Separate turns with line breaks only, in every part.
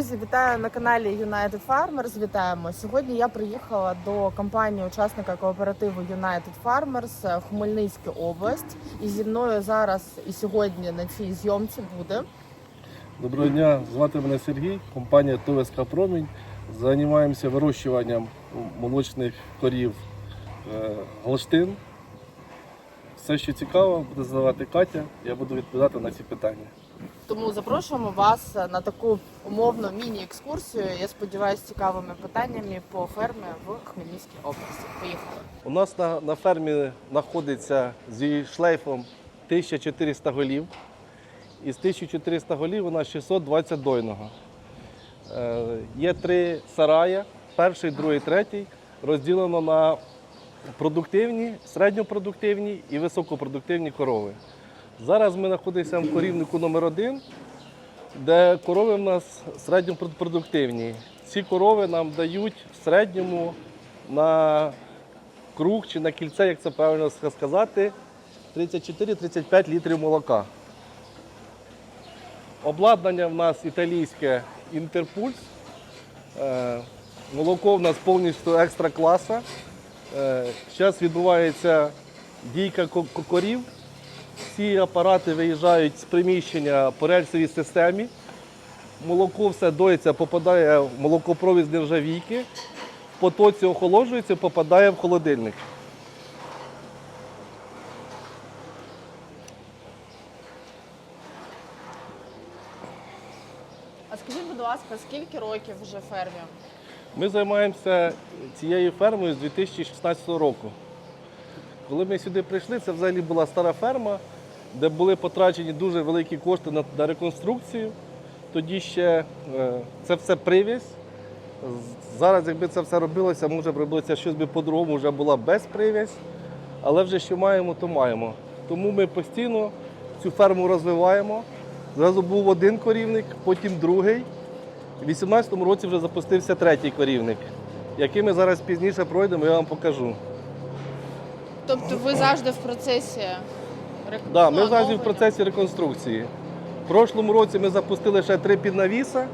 Друзі, вітаю на каналі United Farmers. Вітаємо. Сьогодні я приїхала до компанії учасника кооперативу United Farmers в Хмельницьку область. І зі мною зараз і сьогодні на цій зйомці буде
Доброго дня, звати мене Сергій, компанія ТВСК Промінь. Займаємося вирощуванням молочних корів е, Голштин. Все, що цікаво, буде задавати Катя, я буду відповідати на ці питання.
Тому запрошуємо вас на таку умовну міні-екскурсію. Я сподіваюся, цікавими питаннями по фермі в Хмельницькій області. Поїхали.
У нас на, на фермі знаходиться зі шлейфом 1400 голів. Із 1400 голів у нас 620 дойного. Е, є три сарая, перший, другий, третій, розділено на продуктивні, середньопродуктивні і високопродуктивні корови. Зараз ми знаходимося в корівнику номер 1 де корови в нас середньопродуктивні. Ці корови нам дають в середньому на круг чи на кільце, як це правильно сказати, 34-35 літрів молока. Обладнання в нас італійське Інтерпульс. Е, Молоко в нас повністю екстра класа. Зараз відбувається дійка ко- ко- корів. Всі апарати виїжджають з приміщення по рельсовій системі. Молоко все доїться, попадає в молокопровід з нержавійки, в потоці охолоджується, попадає в холодильник.
А скажіть, будь ласка, скільки років вже фермі?
Ми займаємося цією фермою з 2016 року. Коли ми сюди прийшли, це взагалі була стара ферма, де були потрачені дуже великі кошти на, на реконструкцію. Тоді ще е, це все привіз. Зараз, якби це все робилося, може б робилося щось би по-другому, вже була без привіз. Але вже що маємо, то маємо. Тому ми постійно цю ферму розвиваємо. Зразу був один корівник, потім другий. У 2018 році вже запустився третій корівник, який ми зараз пізніше пройдемо, я вам покажу.
Тобто ви завжди в процесі рек...
Да, ми зараз в процесі реконструкції. В прошлому році ми запустили ще три піднавіса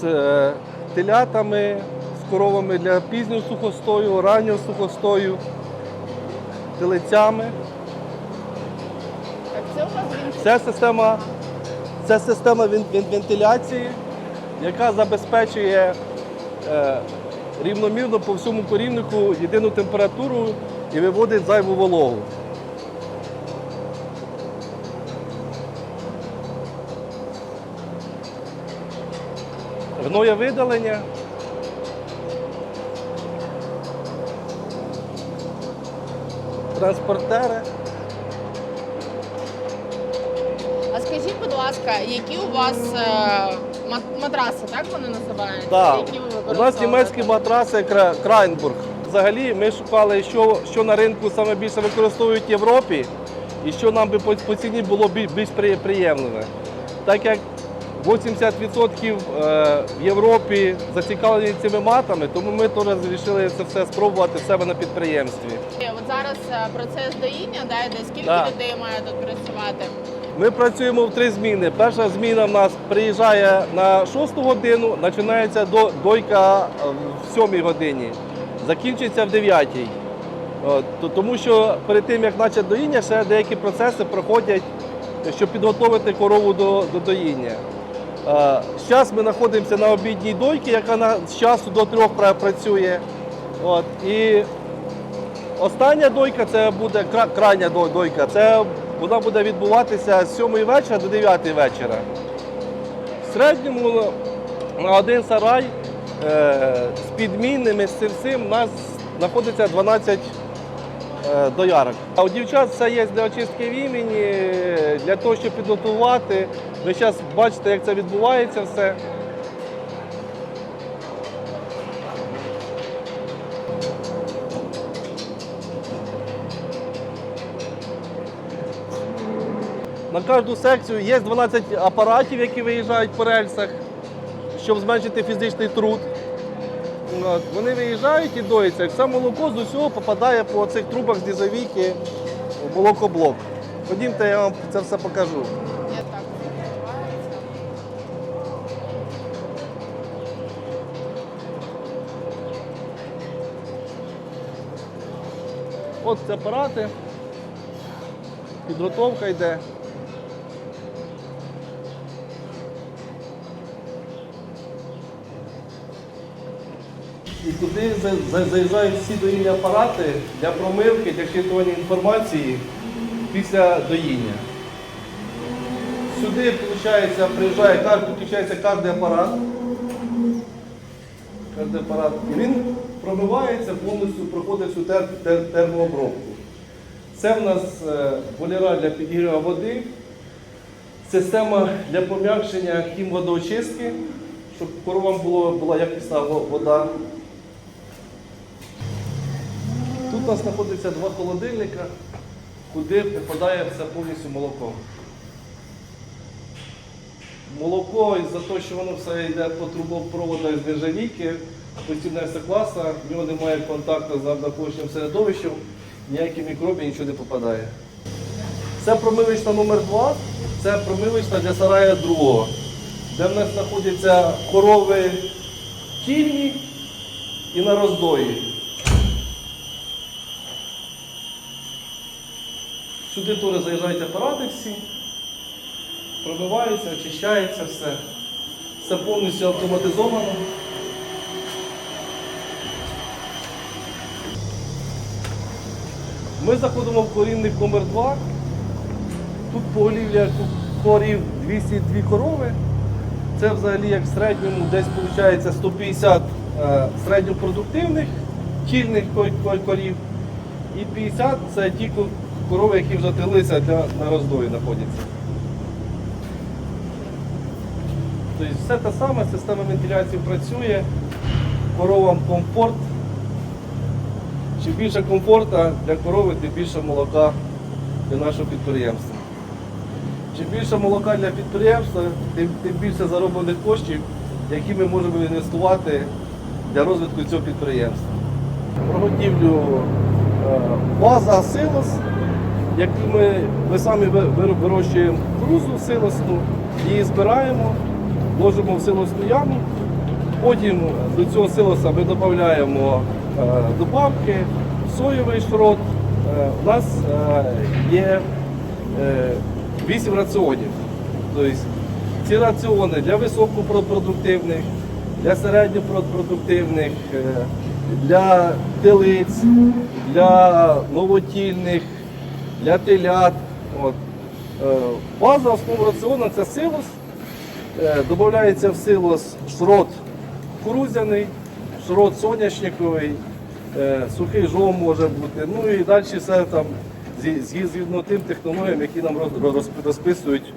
з е, телятами, з коровами для пізнього сухостою, раннього сухостою, телецями.
Так, це у вас він
Це система, це система вен- вен- вентиляції, яка забезпечує е, рівномірно по всьому корівнику єдину температуру і виводить зайву вологу. Гноє видалення. Транспортери.
А скажіть, будь ласка, які у вас е, матраси, так вони називаються?
Так.
Які ви
У нас
використовуєте?
німецькі матраси Кра- Крайнбург. Взагалі ми шукали, що, що на ринку саме більше використовують в Європі і що нам би по, по ціні було більш при- приємне. Так як 80% е, в Європі зацікавлені цими матами, тому ми теж вирішили це все спробувати в себе на підприємстві.
От зараз е, процес доїння, да, йде. скільки
Да.
людей має тут працювати?
Ми працюємо в три зміни. Перша зміна в нас приїжджає на 6 годину, починається до дойка е, в 7 годині, закінчується в 9. От, то- Тому що перед тим, як почати доїння, ще деякі процеси проходять, щоб підготувати корову до, до доїння. Зараз ми знаходимося на обідній дойці, яка з часу до трьох працює. От, і Остання дойка це буде крайня дойка. Це вона буде відбуватися з 7 вечора до 9 вечора. В середньому на один сарай е, з підмінними з цим у нас знаходиться 12 е, доярок. А у дівчат все є для очистки вімені, е, для того, щоб підготувати. Ви зараз бачите, як це відбувається все. На кожну секцію є 12 апаратів, які виїжджають по рельсах, щоб зменшити фізичний труд. Вони виїжджають і доїться. Все молоко з усього попадає по цих трубах з дізовійки в молокоблок. Ходімте, я вам це все покажу. Ось це апарати, підготовка йде. І туди за- за- заїжджають всі доїльні апарати для промивки, для щитування інформації після доїння. Сюди виходить, приїжджає, підключається кожен апарат. Кожен апарат. І він промивається, повністю проходить всю тер- тер- термообробку. Це в нас е, бойлера для підігріву води, система для пом'якшення хімводоочистки, щоб коровам була якісна вода. Нас знаходиться два холодильника, куди попадає все повністю молоко. Молоко із-за того, що воно все йде по трубопроводу з нержавійки, постійна класа, в нього немає контакту з навколишнім середовищем, ніякі мікроби, нічого не попадає. Це промивочна номер 2 це промивочна для сарая другого, де в нас знаходяться корови кільні і на роздої. Сюди теж заїжджають апарати всі, промиваються, очищається все. Все повністю автоматизовано. Ми заходимо в корінник номер 2 Тут поголів'я корів 202 корови. Це взагалі як в середньому десь виходить 150 е, середньопродуктивних кільних ко- ко- корів. І 50 це ті корови, які вже трилися для, на роздої знаходяться. Тобто все те саме, система вентиляції працює, коровам комфорт. Чим більше комфорту для корови, тим більше молока для нашого підприємства. Чим більше молока для підприємства, тим, тим більше зароблених коштів, які ми можемо інвестувати для розвитку цього підприємства. Проготівлю е, база силос, яку ми, ми самі ви- ви- вирощуємо кукурузу силосну, її збираємо, ложимо в силосну яму. Потім до цього силоса ми додаємо е, добавки, соєвий шрот. Е, у нас е, є е, 8 раціонів. Тобто ці раціони для високопродуктивних, для середньопродуктивних, для телиць, для новотільних, для телят. От. Е, База основа раціону це силос. Е, Додається в силос шрот кукурудзяний, шрот соняшниковий, е, сухий жом може бути. Ну і далі все там згідно тим технологіям, які нам роз- роз- розписують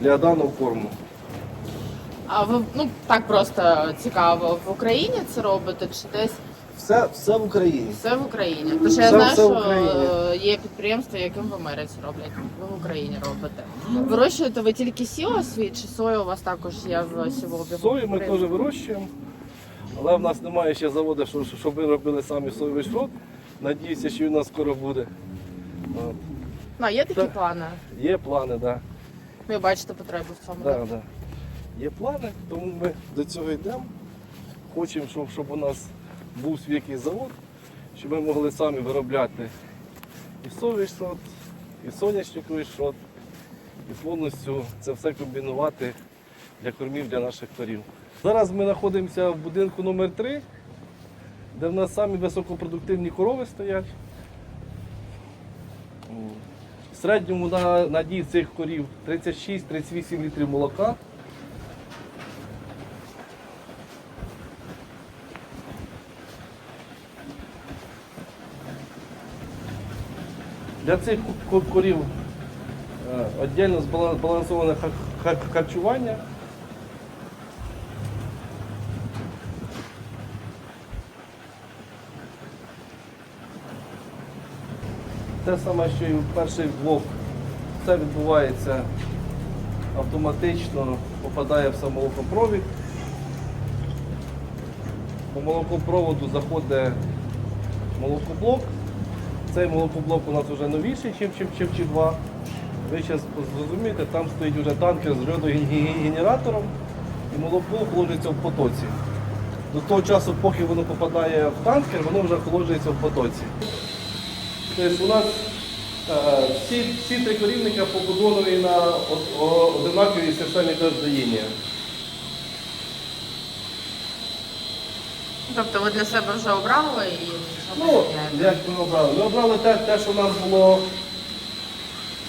для даного корму.
А ви ну так просто цікаво, в Україні це робите чи десь
Все, все в Україні.
все в Україні? Тому що я
Все-
знаю,
все в
що
Україні.
е, є підприємства, яким в Америці роблять. Ви в Україні робите. Вирощуєте ви тільки сіло свій, чи сою у вас також є в сівобігу?
Сою ми теж вирощуємо, але в нас немає ще заводу, що- щоб ми робили самі соєвий шрот. Надіюся, що він у нас скоро буде. От.
Ну, є такі
Так.
плани.
Є плани, так. Да.
Ви бачите потребу в цьому.
Да, да. Є плани, тому ми до цього йдемо. Хочемо, щоб, щоб у нас був свій якийсь завод, щоб ми могли самі виробляти і соєвий шрот, і соняшниковий шрот, і повністю це все комбінувати для кормів для наших корів. Зараз ми знаходимося в будинку номер 3 де в нас самі високопродуктивні корови стоять. В середньому на надій цих корів 36-38 літрів молока. Для цих ко- корів е, віддільно збалансоване хар- хар- харчування. Те саме, що і перший блок. Все відбувається автоматично, попадає в сам молокопровід. По молокопроводу заходить молокоблок. Цей молокоблок у нас вже новіший, ніж чим, чим, 2 Ви зараз зрозумієте, там стоїть вже танкер з льодогенератором і молоко ложиться в потоці. до того часу, поки воно попадає в танкер, воно вже охолоджується в потоці. Тобто у нас е, всі, всі три корівника побудовані на од- о- одинаковій системі доїння.
Тобто ви для себе вже обрали і
Ну, як ми обрали? Ми обрали те, те, що нам було,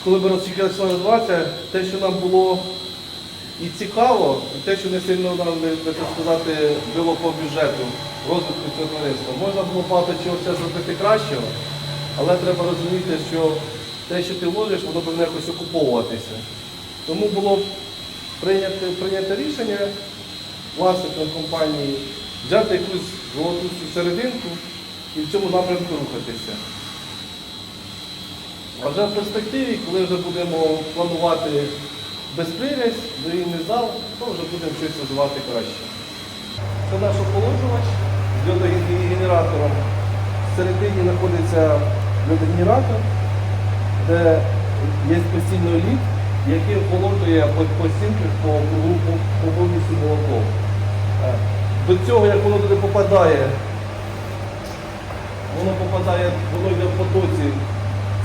коли ми розчекалися називатися, те, що нам було і цікаво, і те, що не сильно нам, не, так сказати, було по бюджету розвитку цього товариства. Можна було багато чого ще зробити кращого, але треба розуміти, що те, що ти вложиш, воно повинно якось окуповуватися. Тому було прийнято, прийнято рішення власником компанії взяти якусь золоту серединку і в цьому напрямку рухатися. А вже в перспективі, коли вже будемо планувати безпривязь, доїльний зал, то вже будемо щось розвивати краще. Це наш охолоджувач з льодогенератором. Всередині знаходиться льодогенератор, де є постійний лід, який охолоджує по, стінках по, кругу, по повністю молоко. До цього, як воно туди попадає, воно попадає, воно йде в потоці,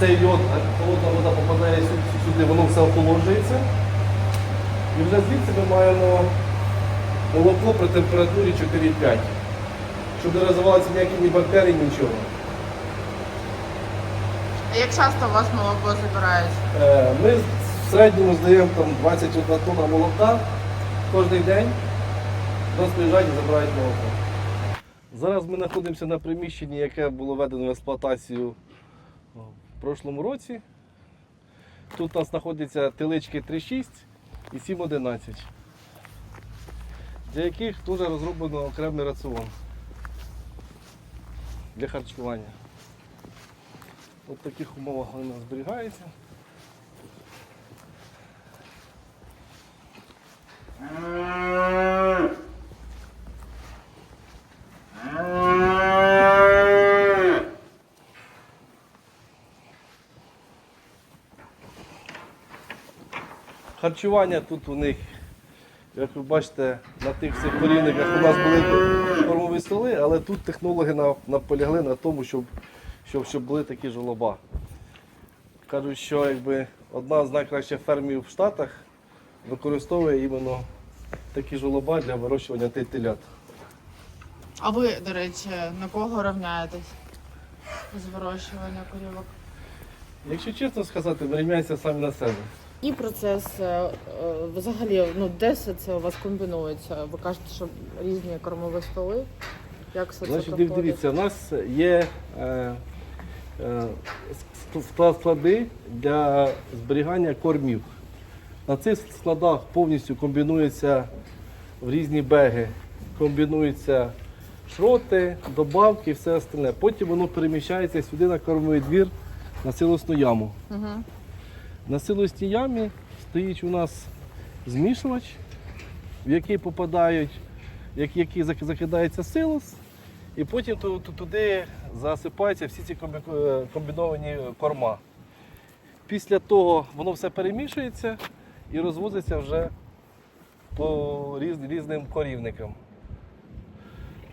цей льод, а холодна вода попадає сюди, воно все охолоджується. І вже звідси ми маємо молоко при температурі 4,5, щоб не розвивалися ніякі ні бактерії, нічого.
А як часто у вас молоко забирають?
Е, Ми в середньому здаємо там 21 тонна молока кожен день. Нас приїжджають і забирають молоко. Зараз ми знаходимося на приміщенні, яке було введено в експлуатацію в прошлому році. Тут у нас знаходяться телички 3,6 і 7,11, для яких теж розроблено окремий раціон для харчування. От в таких умовах вона зберігається. Харчування тут у них, як ви бачите, на тих всіх корівниках у нас були кормові столи, але тут технологи наполягли на тому, щоб, щоб, щоб були такі жолоба. Кажуть, що якби одна з найкращих фермів в Штатах використовує іменно такі жолоба для вирощування тел- телят.
А ви, до речі, на кого рівняєтесь з вирощування корівок?
Якщо чесно сказати, рівняємося самі на себе.
І процес е, е, взагалі, ну де все це у вас комбінується? Ви кажете, що різні кормові столи. Як все
Значить,
це
див- дивіться, у нас є е, е, склади для зберігання кормів. На цих складах повністю комбінуються в різні беги, комбінуються шроти, добавки і все остальне. Потім воно переміщається сюди на кормовий двір на силосну яму.
Угу.
На силосній ямі стоїть у нас змішувач, в який попадають, як- який закидається силос, і потім ту- ту- туди засипаються всі ці е, комбіновані корма. Після того воно все перемішується і розвозиться вже по різ- різним корівникам.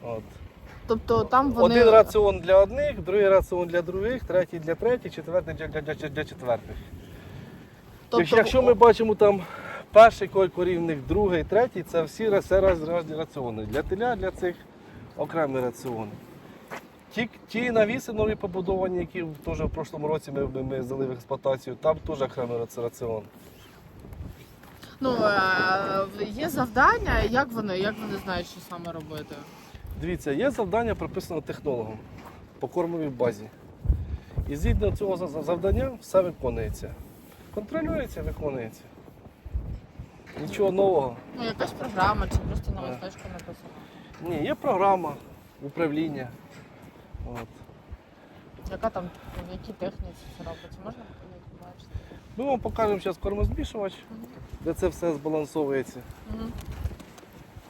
От.
Тобто там вони
Один раціон для одних, другий раціон для других, третій для третіх, четвертий для, для, для, для четвертих.
Тобто,
Якщо, якщо ми бачимо там перший корівник, другий, третій, це всі це раціони. Для теля, для цих окремі раціони. Ті, ті навіси нові побудовані, які теж в прошлому році ми, ми, ми здали в експлуатацію, там теж окремий раціон.
ну е, є завдання, як вони, як вони знають, що саме робити?
Дивіться, є завдання прописано технологом по кормовій базі. І згідно цього за- за- завдання все виконується. Контролюється, виконується. Нічого нового.
Ну якась програма чи просто на листочку написано.
Ні, є програма управління. От.
Яка там в якій техніці це робиться? Можна побачити?
Ми вам покажемо зараз кормозмішувач, де це все збалансовується
Угу.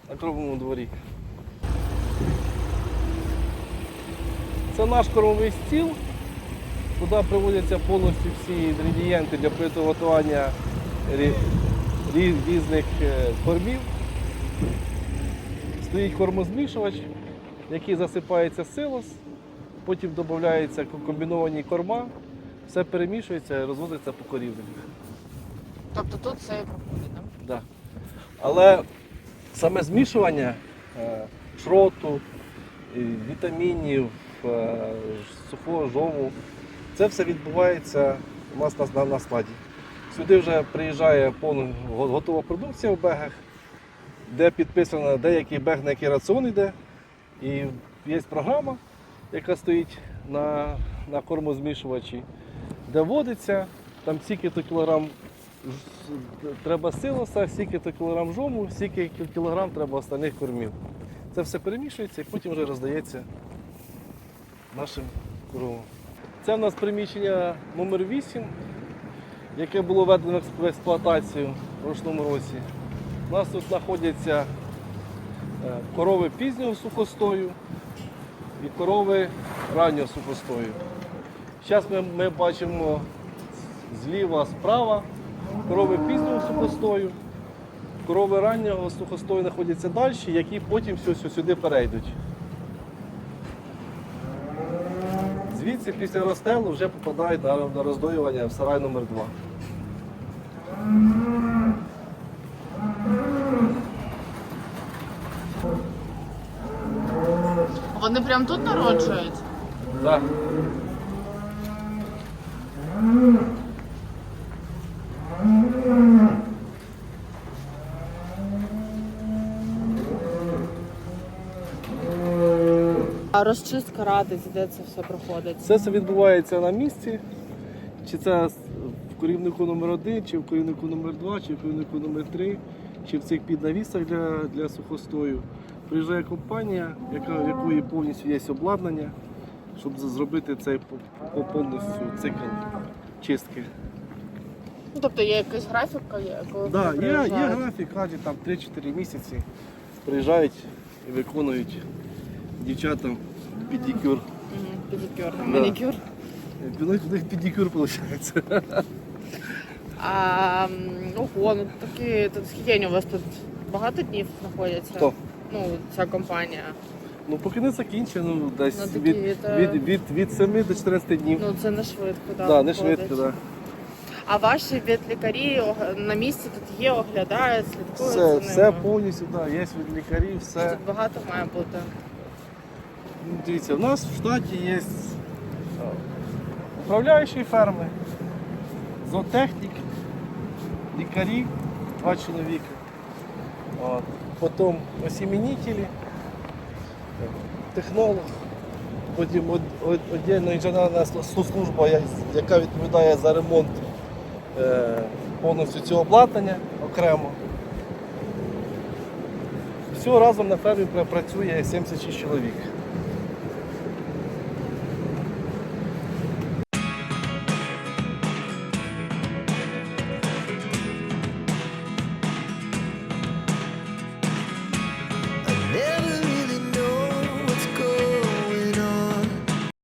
на кровому дворі. Це наш кормовий стіл. Туди приводяться повністю всі інгредієнти для приготування рі- рі- різних е, кормів. стоїть кормозмішувач, який засипається силос, потім додаються комбіновані корма, все перемішується і розводиться по корівлях.
Тобто тут все і проходить, так?
Да. Але саме змішування е, шроту, вітамінів, е, сухого жому, це все відбувається у нас на, на, складі. Сюди вже приїжджає повна готова продукція в бегах, де підписано, де який бег на який раціон йде. І є програма, яка стоїть на, на кормозмішувачі, де вводиться, там стільки-то кілограм треба силоса, стільки-то кілограм жому, стільки кілограм треба остальних кормів. Це все перемішується і потім вже роздається нашим коровам. Це в нас приміщення номер 8, яке було введено в експлуатацію в прошлому році. У нас тут знаходяться е, корови пізнього сухостою і корови раннього сухостою. Зараз ми, ми бачимо зліва, справа корови пізнього сухостою, корови раннього сухостою знаходяться далі, які потім сюди перейдуть. Звідси після розстелу вже попадають на, на роздоювання в сарай номер 2
Вони прям тут народжують?
Так.
А розчистка радиць, де це все проходить?
Це все відбувається на місці. Чи це в корівнику номер 1 чи в корівнику номер 2 чи в корівнику номер 3 чи в цих піднавісах для, для сухостою. Приїжджає компанія, яка, в якої повністю є обладнання, щоб зробити цей по- по- повністю цикл чистки.
Ну, тобто є якийсь графік, є- коли
Да, є, є графік, каже, там 3-4 місяці приїжджають і виконують дівчатам педикюр.
Педикюр,
Да.
манікюр.
У них педикюр виходить.
А, ого, ну такі, тут скільки у вас тут багато днів знаходяться?
Хто?
Ну, ця компанія.
Ну, поки не закінчено, ну, десь
Ну, такі,
від,
та-
від, від, від 7 до 14 днів.
Ну, це не швидко, так.
да, не швидко, да.
А ваші ветлікарі ог- на місці тут є, оглядають, слідкують
Все,
за
все
ними?
повністю, да, є від лікарів, все.
Тут багато має бути.
Дивіться, в нас в штаті є управляючі ферми, зоотехнік, лікарі, два чоловіка. От. Потім осімінітелі, технолог, потім віддільна інженерна служба, яка відповідає за ремонт е, повністю цього обладнання окремо. Всього разом на фермі працює 76 чоловік.